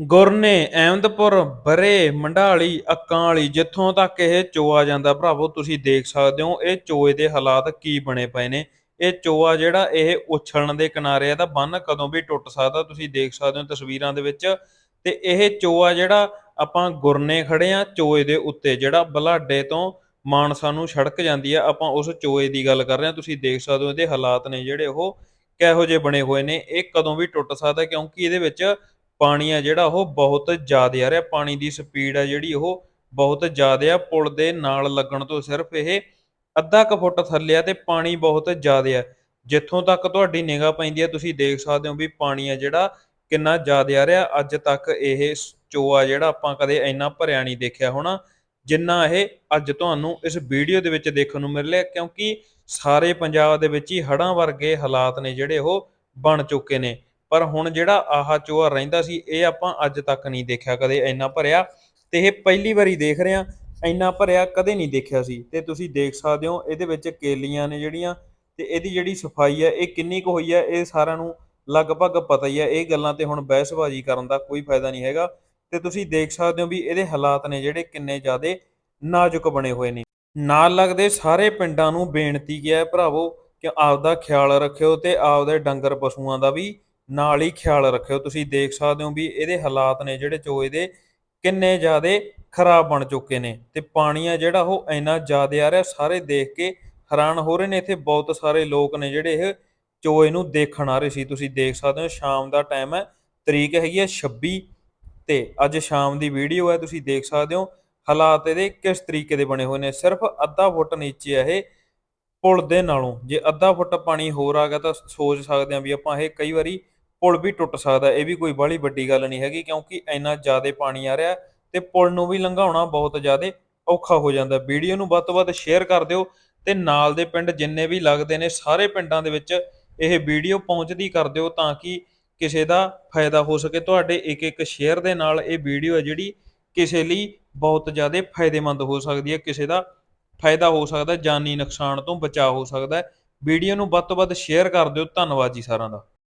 ਗੁਰਨੇ ਅਹਿਮਦਪੁਰ ਬਰੇ ਮੰਡਾਲੀ ਅੱਕਾਂ ਵਾਲੀ ਜਿੱਥੋਂ ਤੱਕ ਇਹ ਚੋਆ ਜਾਂਦਾ ਭਰਾਵੋ, ਤੁਸੀਂ ਦੇਖ ਸਕਦੇ ਹੋ ਇਹ ਚੋਏ ਦੇ ਹਾਲਾਤ ਕੀ ਬਣੇ ਪਏ ਨੇ। ਇਹ ਚੋਆ ਜਿਹੜਾ ਇਹ ਉਛਲਣ ਦੇ ਕਿਨਾਰੇ ਆ ਤਾਂ ਬੰਨ ਕਦੋਂ ਵੀ ਟੁੱਟ ਸਕਦਾ, ਤੁਸੀਂ ਦੇਖ ਸਕਦੇ ਹੋ ਤਸਵੀਰਾਂ ਦੇ ਵਿੱਚ। ਤੇ ਇਹ ਚੋਆ ਜਿਹੜਾ ਆਪਾਂ ਗੁਰਨੇ ਖੜੇ ਆ ਚੋਏ ਦੇ ਉੱਤੇ, ਜਿਹੜਾ ਬਲਾਡੇ ਤੋਂ ਮਾਨਸਾ ਨੂੰ ਸੜਕ ਜਾਂਦੀ ਆ, ਆਪਾਂ ਉਸ ਚੋਏ ਦੀ ਗੱਲ ਕਰ ਰਹੇ ਹਾਂ। ਤੁਸੀਂ ਦੇਖ ਸਕਦੇ ਹੋ ਇਹਦੇ ਹਾਲਾਤ ਨੇ ਜਿਹੜੇ ਉਹ ਕਿਹੋ ਜਿਹੇ ਬਣੇ ਹੋਏ ਨੇ। ਇਹ ਕਦੋਂ ਵੀ ਟੁੱਟ ਸਕਦਾ ਕਿਉਂਕਿ ਇਹਦੇ ਵਿੱਚ ਪਾਣੀ ਆ ਜਿਹੜਾ ਉਹ ਬਹੁਤ ਜ਼ਿਆਦਾ ਆ ਰਿਹਾ, ਪਾਣੀ ਦੀ ਸਪੀਡ ਆ ਜਿਹੜੀ ਉਹ ਬਹੁਤ ਜ਼ਿਆਦਾ ਆ, ਪੁਲ ਦੇ ਨਾਲ ਲੱਗਣ ਤੋਂ ਸਿਰਫ ਇਹ ਅੱਧਾ ਕੁ ਫੁੱਟ ਥੱਲੇ ਆ ਤੇ ਪਾਣੀ ਬਹੁਤ ਜ਼ਿਆਦਾ ਆ। ਜਿੱਥੋਂ ਤੱਕ ਤੁਹਾਡੀ ਨਿਗਾਹ ਪੈਂਦੀ ਆ, ਤੁਸੀਂ ਦੇਖ ਸਕਦੇ ਹੋ ਵੀ ਪਾਣੀ ਆ ਜਿਹੜਾ ਕਿੰਨਾ ਜ਼ਿਆਦਾ ਆ ਰਿਹਾ। ਅੱਜ ਤੱਕ ਇਹ ਚੋਆ ਜਿਹੜਾ ਆਪਾਂ ਕਦੇ ਇੰਨਾ ਭਰਿਆ ਨਹੀਂ ਦੇਖਿਆ ਹੋਣਾ, ਜਿੰਨਾ ਇਹ ਅੱਜ ਤੁਹਾਨੂੰ ਇਸ ਵੀਡੀਓ ਦੇ ਵਿੱਚ ਦੇਖਣ ਨੂੰ ਮਿਲ ਰਿਹਾ ਕਿਉਂਕਿ ਸਾਰੇ ਪੰਜਾਬ ਦੇ ਵਿੱਚ ਹੀ ਹੜ੍ਹਾਂ ਵਰਗੇ ਹਾਲਾਤ ਨੇ ਜਿਹੜੇ ਉਹ ਬਣ ਚੁੱਕੇ ਨੇ। ਪਰ ਹੁਣ ਜਿਹੜਾ ਆਹ ਚੋਆ ਰਹਿੰਦਾ ਸੀ, ਇਹ ਆਪਾਂ ਅੱਜ ਤੱਕ ਨਹੀਂ ਦੇਖਿਆ, ਕਦੇ ਇੰਨਾ ਭਰਿਆ ਤੇ ਇਹ ਪਹਿਲੀ ਵਾਰੀ ਦੇਖ ਰਹੇ ਆ ਇੰਨਾ ਭਰਿਆ ਕਦੇ ਨਹੀਂ ਦੇਖਿਆ ਸੀ। ਤੇ ਤੁਸੀਂ ਦੇਖ ਸਕਦੇ ਹੋ, ਇਹਦੇ ਵਿੱਚ ਕੇਲੀਆਂ ਨੇ ਜਿਹੜੀਆਂ ਤੇ ਇਹਦੀ ਜਿਹੜੀ ਸਫ਼ਾਈ ਹੈ, ਇਹ ਕਿੰਨੀ ਕੁ ਹੋਈ ਹੈ, ਇਹ ਸਾਰਿਆਂ ਨੂੰ ਲਗਭਗ ਪਤਾ ਹੀ ਹੈ। ਇਹ ਗੱਲਾਂ ਤੇ ਹੁਣ ਬਹਿਸਬਾਜ਼ੀ ਕਰਨ ਦਾ ਕੋਈ ਫਾਇਦਾ ਨਹੀਂ ਹੈਗਾ। ਤੇ ਤੁਸੀਂ ਦੇਖ ਸਕਦੇ ਹੋ ਵੀ ਇਹਦੇ ਹਾਲਾਤ ਨੇ ਜਿਹੜੇ ਕਿੰਨੇ ਜ਼ਿਆਦੇ ਨਾਜ਼ੁਕ ਬਣੇ ਹੋਏ ਨੇ। ਨਾਲ ਲੱਗਦੇ ਸਾਰੇ ਪਿੰਡਾਂ ਨੂੰ ਬੇਨਤੀ ਕੀ ਹੈ ਭਰਾਵੋ ਕਿ ਆਪਦਾ ਖਿਆਲ ਰੱਖਿਓ ਤੇ ਆਪਦੇ ਡੰਗਰ ਪਸ਼ੂਆਂ ਦਾ ਵੀ ਨਾਲ ਹੀ ਖਿਆਲ ਰੱਖਿਓ। ਤੁਸੀਂ ਦੇਖ ਸਕਦੇ ਹੋ ਵੀ ਇਹਦੇ ਹਾਲਾਤ ਨੇ ਜਿਹੜੇ ਚੋਏ ਦੇ ਕਿੰਨੇ ਜ਼ਿਆਦੇ ਖਰਾਬ ਬਣ ਚੁੱਕੇ ਨੇ ਤੇ ਪਾਣੀ ਆ ਜਿਹੜਾ ਉਹ ਇੰਨਾ ਜ਼ਿਆਦਾ ਆ ਰਿਹਾ, ਸਾਰੇ ਦੇਖ ਕੇ ਹੈਰਾਨ ਹੋ ਰਹੇ ਨੇ। ਇੱਥੇ ਬਹੁਤ ਸਾਰੇ ਲੋਕ ਨੇ ਜਿਹੜੇ ਇਹ ਚੋਏ ਨੂੰ ਦੇਖਣ ਆ ਰਹੇ ਸੀ। ਤੁਸੀਂ ਦੇਖ ਸਕਦੇ ਹੋ ਸ਼ਾਮ ਦਾ ਟਾਈਮ ਹੈ, ਤਰੀਕ ਹੈਗੀ ਹੈ 26 ਤੇ ਅੱਜ ਸ਼ਾਮ ਦੀ ਵੀਡੀਓ ਹੈ। ਤੁਸੀਂ ਦੇਖ ਸਕਦੇ ਹੋ ਹਾਲਾਤ ਇਹਦੇ ਕਿਸ ਤਰੀਕੇ ਦੇ ਬਣੇ ਹੋਏ ਨੇ। ਸਿਰਫ ਅੱਧਾ ਫੁੱਟ ਨੀਚੇ ਹੈ ਇਹ ਪੁਲ ਦੇ ਨਾਲੋਂ। ਜੇ ਅੱਧਾ ਫੁੱਟ ਪਾਣੀ ਹੋਰ ਆ ਗਿਆ ਤਾਂ ਸੋਚ ਸਕਦੇ ਹਾਂ ਵੀ ਆਪਾਂ ਇਹ ਕਈ ਵਾਰੀ ਪੁਲ ਵੀ ਟੁੱਟ ਸਕਦਾ ਇਹ ਵੀ ਕੋਈ ਬਾਹਲੀ ਵੱਡੀ ਗੱਲ ਨਹੀਂ ਹੈਗੀ ਕਿਉਂਕਿ ਇੰਨਾ ਜ਼ਿਆਦਾ ਪਾਣੀ ਆ ਰਿਹਾ ਤੇ ਪੁਲ ਨੂੰ ਵੀ ਲੰਘਾਉਣਾ ਬਹੁਤ ਜ਼ਿਆਦਾ ਔਖਾ ਹੋ ਜਾਂਦਾ ਵੀਡੀਓ ਨੂੰ ਵੱਧ ਤੋਂ ਵੱਧ ਸ਼ੇਅਰ ਕਰ ਦਿਓ ਤੇ ਨਾਲ ਦੇ ਪਿੰਡ ਜਿੰਨੇ ਵੀ ਲੱਗਦੇ ਨੇ ਸਾਰੇ ਪਿੰਡਾਂ ਦੇ ਵਿੱਚ ਇਹ ਵੀਡੀਓ ਪਹੁੰਚਦੀ ਕਰ ਦਿਓ ਤਾਂ ਕਿ ਕਿਸੇ ਦਾ ਫਾਇਦਾ ਹੋ ਸਕੇ। ਤੁਹਾਡੇ ਇੱਕ ਇੱਕ ਸ਼ੇਅਰ ਦੇ ਨਾਲ ਇਹ ਵੀਡੀਓ ਹੈ ਜਿਹੜੀ ਕਿਸੇ ਲਈ ਬਹੁਤ ਜ਼ਿਆਦਾ ਫਾਇਦੇਮੰਦ ਹੋ ਸਕਦੀ ਹੈ। ਕਿਸੇ ਦਾ ਫਾਇਦਾ ਹੋ ਸਕਦਾ ਜਾਨੀ ਨੁਕਸਾਨ ਤੋਂ ਬਚਾਅ ਹੋ ਸਕਦਾ ਵੀਡੀਓ ਨੂੰ ਵੱਧ ਤੋਂ ਵੱਧ ਸ਼ੇਅਰ ਕਰ ਦਿਓ। ਧੰਨਵਾਦ ਜੀ ਸਾਰਿਆਂ ਦਾ।